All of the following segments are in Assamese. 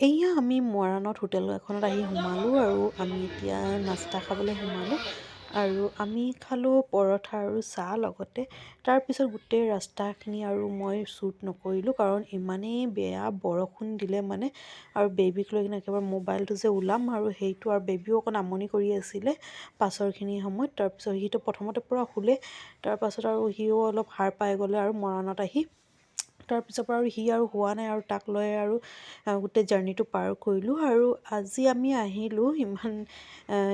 এইয়া আমি মৰাণত হোটেল এখনত আহি সোমালোঁ আৰু আমি এতিয়া নাস্তা খাবলৈ সোমালোঁ আৰু আমি খালোঁ পৰঠা আৰু চাহ লগতে। তাৰপিছত গোটেই ৰাস্তাখিনি আৰু মই শ্বুট নকৰিলোঁ কাৰণ ইমানেই বেয়া বৰষুণ দিলে মানে আৰু বেবীক লৈ কিনে একেবাৰে মোবাইলটো যে ওলাম আৰু সেইটো আৰু বেবীও অকণ আমনি কৰি আছিলে পাছৰখিনি সময়ত। তাৰপিছত সিটো প্ৰথমতে পূৰা শুলে। তাৰপাছত আৰু সিও অলপ সাৰ পাই গ'লে আৰু মৰাণত আহি তাৰপিছৰ পৰা আৰু সি আৰু হোৱা নাই আৰু তাক লৈ আৰু গোটেই জাৰ্ণিটো পাৰ কৰিলোঁ আৰু আজি আমি আহিলোঁ ইমান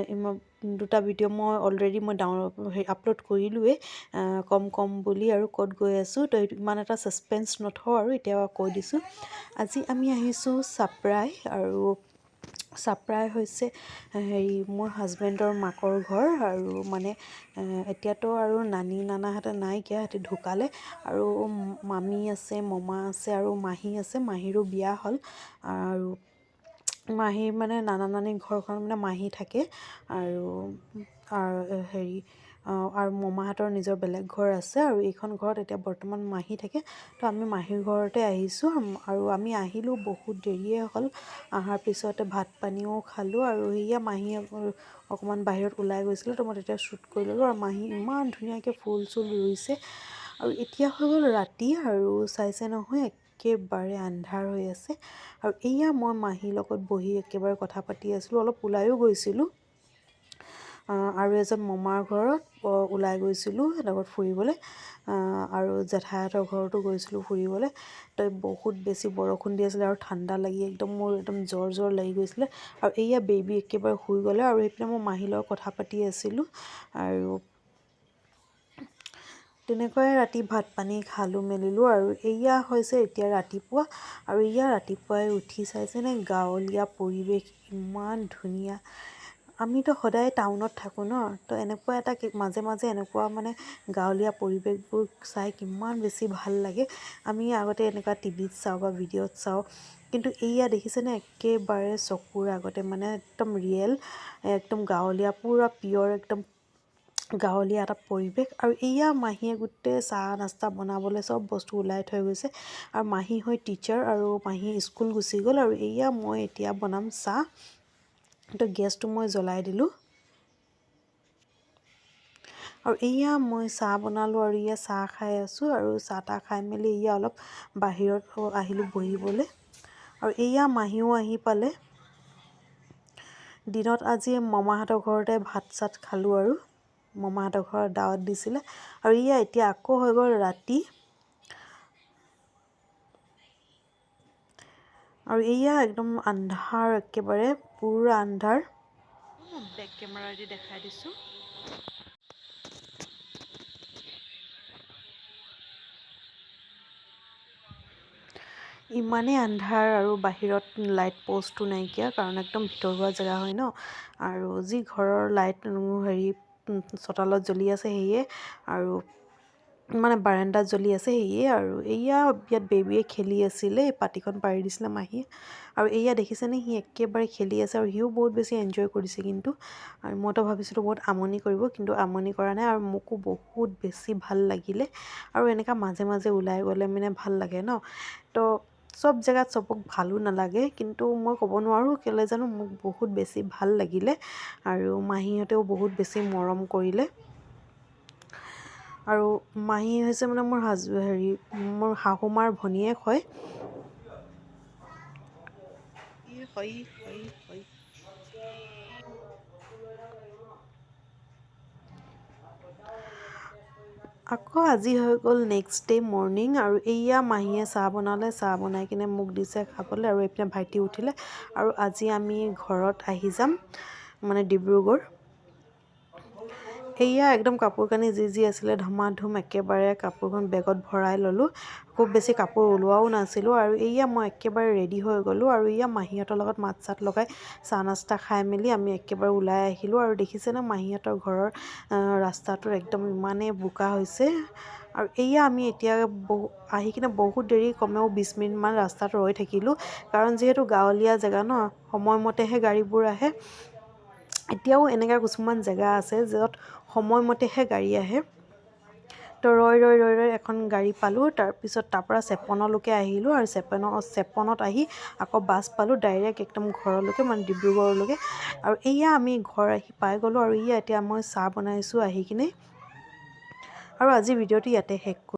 ইমান দুটা ভিডিঅ' মই অলৰেডি মই হেৰি আপলোড কৰিলোঁৱেই কম কম বুলি আৰু ক'ত গৈ আছোঁ তো ইমান এটা ছাছপেঞ্চ নথওঁ আৰু এতিয়া কৈ দিছোঁ। আজি আমি আহিছোঁ চাপ্ৰাই আৰু চাপ্ৰাই হৈছে হেৰি মোৰ হাজবেণ্ডৰ মাকৰ ঘৰ আৰু মানে এতিয়াতো আৰু নানী নানাহঁতে নাইকিয়া সিহঁতে ঢুকালে আৰু মামী আছে মমা আছে আৰু মাহী আছে মাহীৰো বিয়া হ'ল আৰু মাহীৰ মানে নানা নানীৰ ঘৰখন মানে মাহী থাকে আৰু হেৰি আৰু মমাহঁতৰ নিজৰ বেলেগ ঘৰ আছে আৰু এইখন ঘৰত এতিয়া বৰ্তমান মাহী থাকে। তো আমি মাহীৰ ঘৰতে আহিছোঁ আৰু আমি আহিলোঁ বহুত দেৰিয়ে হ'ল। অহাৰ পিছতে ভাত পানীও খালোঁ আৰু সেয়া মাহী অকণমান বাহিৰত ওলাই গৈছিলে তো মই তেতিয়া শ্বুট কৰি ল'লোঁ আৰু মাহী ইমান ধুনীয়াকৈ ফুল চুল ৰুইছে। আৰু এতিয়া হৈ গ'ল ৰাতি আৰু চাইছে নহয় একেবাৰে আন্ধাৰ হৈ আছে। আৰু এয়া মই মাহীৰ লগত বহি একেবাৰে কথা পাতি আছিলোঁ অলপ ওলায়ো গৈছিলোঁ। আৰু এজন মমাৰ ঘৰত ওলাই গৈছিলোঁ লগত ফুৰিবলৈ। আৰু জেঠাইহঁতৰ ঘৰতো গৈছিলোঁ ফুৰিবলৈ। তো বহুত বেছি বৰষুণ দি আছিলে আৰু ঠাণ্ডা লাগি একদম মোৰ একদম জ্বৰ জ্বৰ লাগি গৈছিলে। আৰু এয়া বেবী একেবাৰে শুই গ'লে আৰু এইপিনে মই মাহীৰ লগত কথা পাতি আছিলোঁ। আৰু তেনেকুৱাই ৰাতি ভাত পানী খালোঁ মেলিলোঁ আৰু এয়া হৈছে এতিয়া ৰাতিপুৱা। আৰু এয়া ৰাতিপুৱাই উঠি চাইছেনে গাঁৱলীয়া পৰিৱেশ ইমান ধুনীয়া। আমিতো সদায় টাউনত থাকোঁ ন তো এনেকুৱা এটা মাজে মাজে এনেকুৱা মানে গাঁৱলীয়া পৰিৱেশবোৰ চাই কিমান বেছি ভাল লাগে। আমি আগতে এনেকুৱা টিভিত চাওঁ বা ভিডিঅ'ত চাওঁ কিন্তু এইয়া দেখিছেনে একেবাৰে চকুৰ আগতে মানে একদম ৰিয়েল একদম গাঁৱলীয়া পূৰা পিয়ৰ একদম গাঁৱলীয়া এটা পৰিৱেশ। আৰু এয়া মাহীয়ে গোটেই চাহ নাস্তা বনাবলৈ চব বস্তু ওলাই থৈ গৈছে। আৰু মাহী হৈ টিচাৰ আৰু মাহী স্কুল গুচি গ'ল আৰু এয়া মই এতিয়া বনাম চাহ। তো গেছটো মই জ্বলাই দিলোঁ। আৰু এয়া মই চাহ বনালোঁ আৰু এয়া চাহ খাই আছোঁ আৰু চাহ তাহ খাই মেলি এয়া অলপ বাহিৰত আহিলোঁ বহিবলৈ। আৰু এয়া মাহীও আহি পালে। দিনত আজি মমাহঁতৰ ঘৰতে ভাত চাত খালোঁ আৰু। মমাহঁতৰ ঘৰত দাৱত দিছিলে। আৰু এয়া এতিয়া আকৌ হৈ গ'ল ৰাতি। আৰু এয়া একদম আন্ধাৰ একেবাৰে পূৰা আন্ধাৰ। বেক কেমেৰাদি দেখাই দিছোঁ। ইমানেই আন্ধাৰ আৰু বাহিৰত লাইট প'ষ্টো নাইকিয়া কাৰণ একদম ভিতৰুৱা জেগা হয় ন। আৰু যি ঘৰৰ লাইট হেৰি চোতালত জ্বলি আছে সেয়ে। আৰু মানে বাৰাণ্ডাত জ্বলি আছে সেয়ে আৰু। এয়া ইয়াত বেবীয়ে খেলি আছিলে পাটিখন পাৰি দিছিলে মাহীয়ে। আৰু এয়া দেখিছেনে সি একেবাৰে খেলি আছে আৰু সিও বহুত বেছি এনজয় কৰিছে কিন্তু। আৰু মইতো ভাবিছিলোঁ বহুত আমনি কৰিব কিন্তু আমনি কৰা নাই আৰু মোকো বহুত বেছি ভাল লাগিলে। আৰু এনেকুৱা মাজে মাজে ওলাই গ'লে মানে ভাল লাগে ন। তো চব জেগাত চবক ভালো নালাগে কিন্তু মই ক'ব নোৱাৰোঁ কেলৈ জানো মোক বহুত বেছি ভাল লাগিলে। আৰু মাহীহঁতেও বহুত বেছি মৰম কৰিলে। আৰু মাহী হৈছে মানে মোৰ হাজ হেৰি মোৰ শাহুমাৰ ভনীয়েক হয়। আকৌ আজি হৈ গ'ল নেক্সট ডে' মৰ্ণিং আৰু এইয়া মাহীয়ে চাহ বনালে চাহ বনাই কিনে মোক দিছে খাবলৈ আৰু এইপিনে ভাইটি উঠিলে। আৰু আজি আমি ঘৰত আহি যাম মানে ডিব্ৰুগড়। এয়া একদম কাপোৰ কানি যি যি আছিলে ধুমাধুম একেবাৰে কাপোৰখন বেগত ভৰাই ল'লোঁ। খুব বেছি কাপোৰ ওলোৱাও নাছিলোঁ আৰু এয়া মই একেবাৰে ৰেডি হৈ গ'লোঁ আৰু এয়া মাহীহঁতৰ লগত মাত চাত লগাই চাহ নাস্তা খাই মেলি আমি একেবাৰে ওলাই আহিলোঁ আৰু দেখিছেনে মাহীহঁতৰ ঘৰৰ ৰাস্তাটোৰ একদম ইমানেই বোকা হৈছে। আৰু এয়া আমি এতিয়া বহু আহি কিনে বহুত দেৰি কমেও বিছ মিনিটমান ৰাস্তাত ৰৈ থাকিলোঁ। কাৰণ যিহেতু গাঁৱলীয়া জেগা ন সময়মতেহে গাড়ীবোৰ আহে। এতিয়াও এনেকুৱা কিছুমান জেগা আছে য'ত সময়মতেহে গাড়ী আহে। তো ৰৈ ৰৈ ৰৈ ৰৈ এখন গাড়ী পালোঁ। তাৰপিছত তাৰপৰা চেপনলৈকে আহিলোঁ আৰু চেপন চেপনত আহি আকৌ বাছ পালোঁ ডাইৰেক্ট একদম ঘৰলৈকে মানে ডিব্ৰুগড়লৈকে। আৰু এয়া আমি ঘৰ আহি পাই গ'লোঁ আৰু এয়া এতিয়া মই চাহ বনাইছোঁ আহি কিনে। আৰু আজি ভিডিঅ'টো ইয়াতে শেষ কৰোঁ।